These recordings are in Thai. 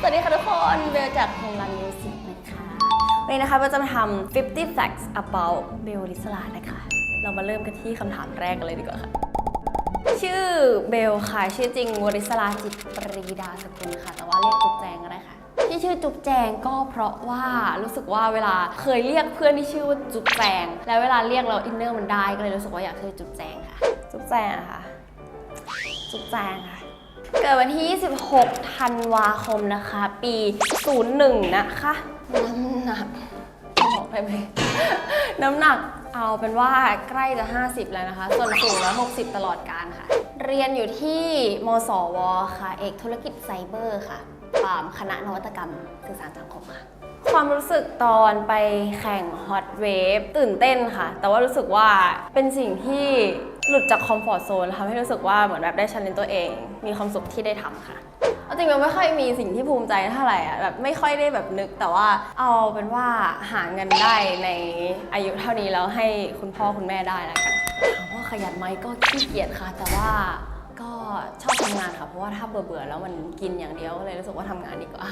สวัสดีค่ะทุกคนเบลจากโฮมรันมิวสิกนะคะวันนี้นะคะเบลจะมาทำ50 facts about เบลลิสลานะคะ เรามาเริ่มกันที่คำถามแรกกันเลยดีกว่าค่ะ ชื่อเบลค่ะ ชื่อจริงวริศราจิตปรีดาสกุลค่ะ แต่ว่าเรียกจุ๊บแจงก็ได้ค่ะ ที่ชื่อจุ๊บแจงก็เพราะว่ารู้สึกว่าเวลาเคยเรียกเพื่อนที่ชื่อว่าจุ๊บแจง แล้วเวลาเรียกเราอินเนอร์มันได้ก็เลยรู้สึกว่าอยากชื่อจุ๊บแจงค่ะ จุ๊บแจงอะค่ะจุ๊บแจงค่ะ เกิดวันที่ 26 ธันวาคมนะคะ ปี 01 นะคะ น้ำหนักบอกได้ไหมน้ำหนักเอาเป็นว่าใกล้จะ 50 แล้วนะคะ ส่วนสูงแล้ว 60 ตลอดการค่ะ เรียนอยู่ที่มสว ค่ะ เอกธุรกิจไซเบอร์ค่ะปามคณะนวัตกรรมสื่อสารสังคมค่ะ ความรู้สึกตอนไปแข่งฮอตเวฟตื่นเต้นค่ะ แต่ว่ารู้สึกว่าเป็นสิ่งที่ หลุดจากคอมฟอร์ทโซนทำให้รู้สึกว่าเหมือนแบบได้ชันเลนตัวเอง มีความสุขที่ได้ทำค่ะจริงเราไม่ค่อยมีสิ่งที่ภูมิใจเท่าไหร่อะแบบไม่ค่อยได้แบบนึกแต่ว่าเอาเป็นว่าหาเงินได้ในอายุเท่านี้แล้วให้คุณพ่อคุณแม่ได้แล้วกันถามว่าขยันไหมก็ขี้เกียจค่ะ แต่ว่าก็ชอบทำงานค่ะเพราะว่าถ้าเบื่อๆแล้วมันกินอย่างเดียวก็เลยรู้สึกว่าทำงานดีกว่า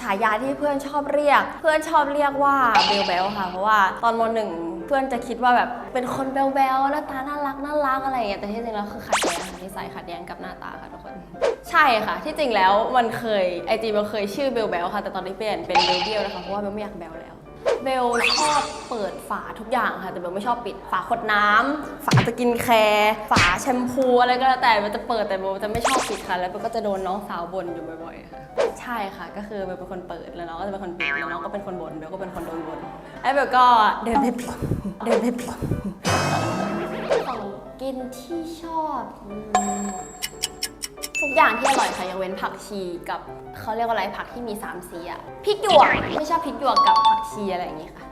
ฉายาที่เพื่อนชอบเรียก เพื่อนชอบเรียกว่าเบลเบลค่ะ เพราะว่าตอนมหนึ่ง พื่อนจะคิดว่าแบบเป็นคนแบลเบลหน้าตาน่ารักน่ารักอะไรอย่างเงี้ยแต่ที่จริงแล้วคือขัดแย้งค่ะที่ใส่ขัดแย้งกับหน้าตาค่ะทุกคน ใช่ค่ะ ที่จริงแล้วมันเคยไอจีมันเคยชื่อเบลเบลค่ะแต่ตอนนี้เปลี่ยนเป็นเบลเบลนะคะเพราะว่าเบลไม่อยากแบลแล้ว เบลชอบเปิดฝาทุกอย่างค่ะ แต่เบลไม่ชอบปิด ฝาขวดน้ำฝาสกินแคร์ฝาแชมพูอะไรก็แล้วแต่เบลจะเปิดแต่เบลจะไม่ชอบปิดค่ะ แล้วเบลก็จะโดนน้องสาวบ่นอยู่บ่อยๆค่ะใช่ค่ะ ก็คือเบลเป็นคนเปิดแล้วน้องก็จะเป็นคนปิดแล้วน้องก็เป็นคนบ่นเบลก็เป็นคนโดนบ่นแล้วเบลก็เดินไปปิดเดินไปปิดของกินที่ชอบอืม ทุกอย่างที่อร่อยค่ะยกเว้นผักชีกับเขาเรียกว่าอะไรผักที่มีสามสีอะพริกหยวกไม่ชอบพริกหยวกกับผักชีอะไรอย่างงี้ค่ะ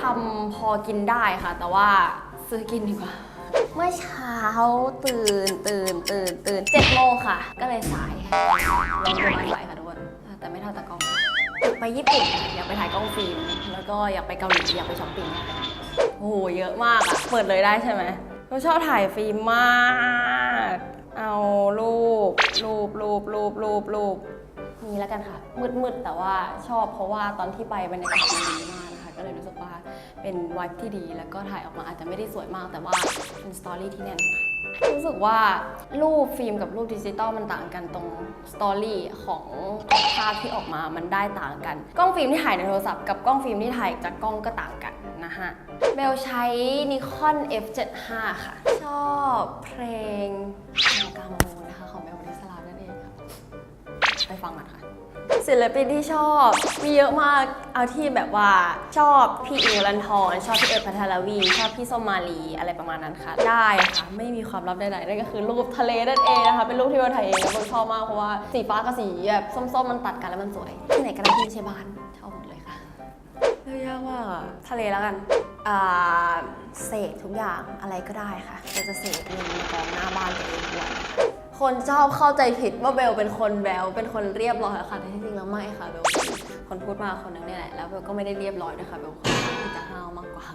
ทำพอกินได้ค่ะ แต่ว่าซื้อกินดีกว่า เมื่อเช้าตื่นตื่นตื่นตื่นเจ็ดโมงค่ะ ก็เลยสายลองดูมาสายค่ะทุกคนแต่ไม่เท่าตะกล้องอยากไปญี่ปุ่นค่ะอยากไปถ่ายกล้องฟิล์มแล้วก็อยากไปเกาหลีอยากไปช้อปปิ้งค่ะโอ้โหเยอะมากอะเปิดเลยได้ใช่ไหมเราชอบถ่ายฟิล์มมาก เอารูปรูปรูปรูปรูปรูปนี่แล้วกันค่ะ มืดๆ แต่ว่าชอบเพราะว่าตอนที่ไปบรรยากาศดีมากนะคะ ก็เลยรู้สึกว่าเป็นวายที่ดี แล้วก็ถ่ายออกมาอาจจะไม่ได้สวยมาก แต่ว่าเป็นสตอรี่ที่แน่นค่ะรู้สึกว่ารูปฟิล์มกับรูปดิจิตอลมันต่างกันตรงสตอรี่ของภาพที่ออกมามันได้ต่างกัน กล้องฟิล์มที่ถ่ายในโทรศัพท์กับกล้องฟิล์มที่ถ่ายจากกล้องก็ต่างกันะฮะเบลใช้ Nikon F75 ค่ะ ชอบเพลงกามมูนะคะ ของเบลวริสลานั่นเองค่ะ ไปฟังกันค่ะ ศิลปินที่ชอบมีเยอะมากเอาที่แบบว่าชอบพี่อิงลันทอนชอบพี่เอิร์ธพัทรวี ชอบพี่ส้มมาลีอะไรประมาณนั้นค่ะ ได้ค่ะ ไม่มีความลับใดๆนั่นก็คือรูปทะเลนั่นเองนะคะ เป็นรูปที่เราถ่ายเองแล้วเบลชอบมากเพราะว่าสีฟ้ากับสีแบบส้มๆมันตัดกันแล้วมันสวยที่ไหนก็ได้ที่ไม่ใช่บ้าน เลือกยากว่ากอะทะเลแล้วกันอ่าเสกทุกอย่างอะไรก็ได้ค่ะเราจะเสกเงินในกองหน้าบ้านตัวเองด้วยคนชอบเข้าใจผิดว่าเบลเป็นคนแบลเป็นคนเรียบร้อยค่ะแต่ที่จริงแล้วไม่ค่ะเบลเป็นคนพูดมากคนนึงนี่แหละแล้วเบลก็ไม่ได้เรียบร้อยด้วยค่ะเบลค่อนข้างที่จะห้าวมากกว่า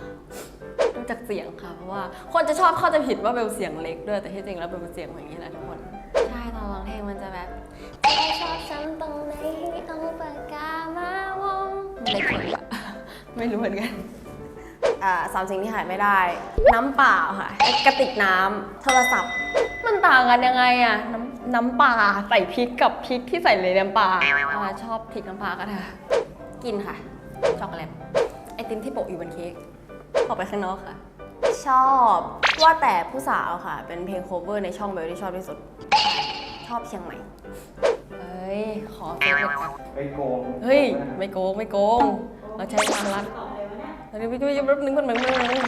ดูจากเสียงค่ะเพราะว่าคนจะชอบเข้าใจผิดว่าเบลเสียงเล็กด้วยแต่ที่จริงแล้วเบลเป็นเสียงอย่างนี้แหละทุกคนใช่ตอนร้องเพลงมันจะแบบเธอชอบฉันตรงไหนเอาปากกามาวงมันเล็กเลยอะ ไม่รู้เหมือนกันอ่าสามสิ่งที่หายไม่ได้ น้ำเปล่าค่ะกระติกน้ำโทรศัพท์ มันต่างกันยังไงอะน้ำน้ำปลาใส่พริกกับพริกที่ใส่ในน้ำปลาอ่าชอบพริกน้ำปลาก็ได้ค่ะกินค่ะช็อกโกแลตไอติมที่โปะอยู่บนเค้กออกไปข้างนอกค่ะ ชอบว่าแต่ผู้สาวค่ะ เป็นเพลงโคเวอร์ในช่องเบลที่ชอบที่สุด ชอบเชียงใหม่เฮ้ย ขอเฟซเลยค่ะไปโกง เฮ้ย ไม่โกง ไม่โกง เราใช้ทางลัดเดี๋ยวไปดูยับนึงคนหนึ่งคนหนึ่ง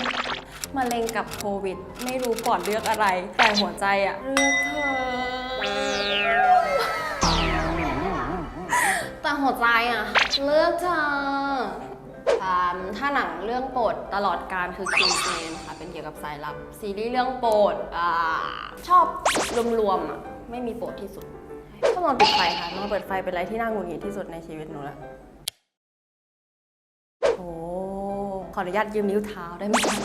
มะเร็งกับโควิด ไม่รู้ก่อนเลือกอะไร แต่หัวใจอะเลือกเธอแต่หัวใจอะเลือกเธอถ้าหนังเรื่องโปรดตลอดการคือ King Jane ค่ะ เป็นเกี่ยวกับสายลับ ซีรีส์เรื่องโปรดอชอบรวมๆอะ ไม่มีโปรดที่สุดชอบนอนปิดไฟค่ะนอนเปิดไฟเป็นอะไรที่น่าหงุดหงิดที่สุดในชีวิตหนูละโอ้ ขออนุญาตยืมนิ้วเท้าได้ไหมคะ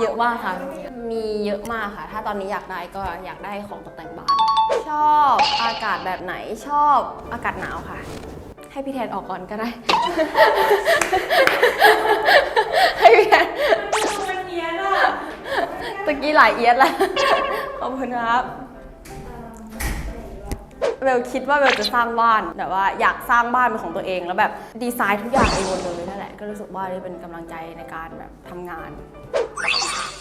เยอะมากค่ะ มีเยอะมากค่ะ ถ้าตอนนี้อยากได้ก็อยากได้ของตกแต่งบ้าน ชอบอากาศแบบไหนชอบอากาศหนาวค่ะ ให้พี่แทนออกก่อนก็ได้ ให้พี่แทนมันเนียนอะตะกี้หลายเอียดแล้วขอบคุณครับ เบลคิดว่าเบลจะสร้างบ้านแต่ว่าอยากสร้างบ้านเป็นของตัวเอง แล้วแบบดีไซน์ทุกอย่างเองหมดเลยนั่นแหละ ก็รู้สึกว่านี่เป็นกำลังใจในการแบบทำงาน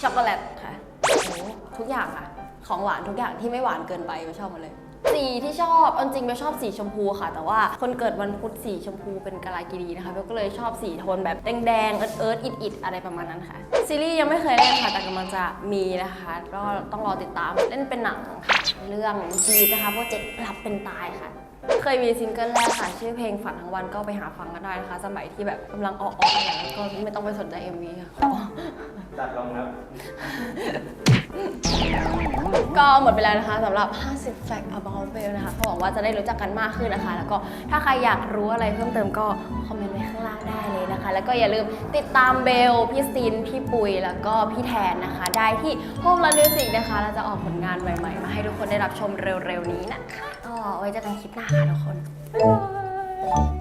ช็อกโกแลตค่ะโอ้ทุกอย่างค่ะ ของหวานทุกอย่างที่ไม่หวานเกินไปเบลชอบหมดเลยสีที่ชอบอจริงเบลชอบสีชมพูค่ะ แต่ว่าคนเกิดวันพุธสีชมพูเป็นกาลากินีนะคะเบลก็เลยชอบสีโทนแบบแดงๆเอิร์ธเอิร์ธอิดอิดอะไรประมาณนั้นค่ะ ซีรีส์ยังไม่เคยเล่นค่ะแต่กำลังจะมีนะคะก็ต้องรอติดตามเล่นเป็นหนังค่ะ เรื่องจีดนะคะโปรเจกต์รับเป็นตายค่ะ เคยมีซิงเกิลแรกค่ะ ชื่อเพลงฝันทั้งวันก็ไปหาฟังกันได้นะคะ สมัยที่แบบกำลังออกออกอย่างนั้นก็ไม่ต้องไปสนใจ MV ค่ะขอตัดลงครับ ก็หมดไปแล้วนะคะสำหรับ 50 fact about Bell นะคะก็หวังว่าจะได้รู้จักกันมากขึ้นนะคะ แล้วก็ถ้าใครอยากรู้อะไรเพิ่มเติมก็คอมเมนต์ไว้ข้างล่างได้เลยนะคะ แล้วก็อย่าลืมติดตามเบล พี่ซิน พี่ปุย แล้วก็พี่แทนนะคะ ได้ที่ Home Run Music นะคะ เราจะออกผลงานใหม่ๆ มาให้ทุกคนได้รับชมเร็วๆนี้นะคะก็ไว้เจอกันคลิปหน้าค่ะทุกคนบ๊ายบาย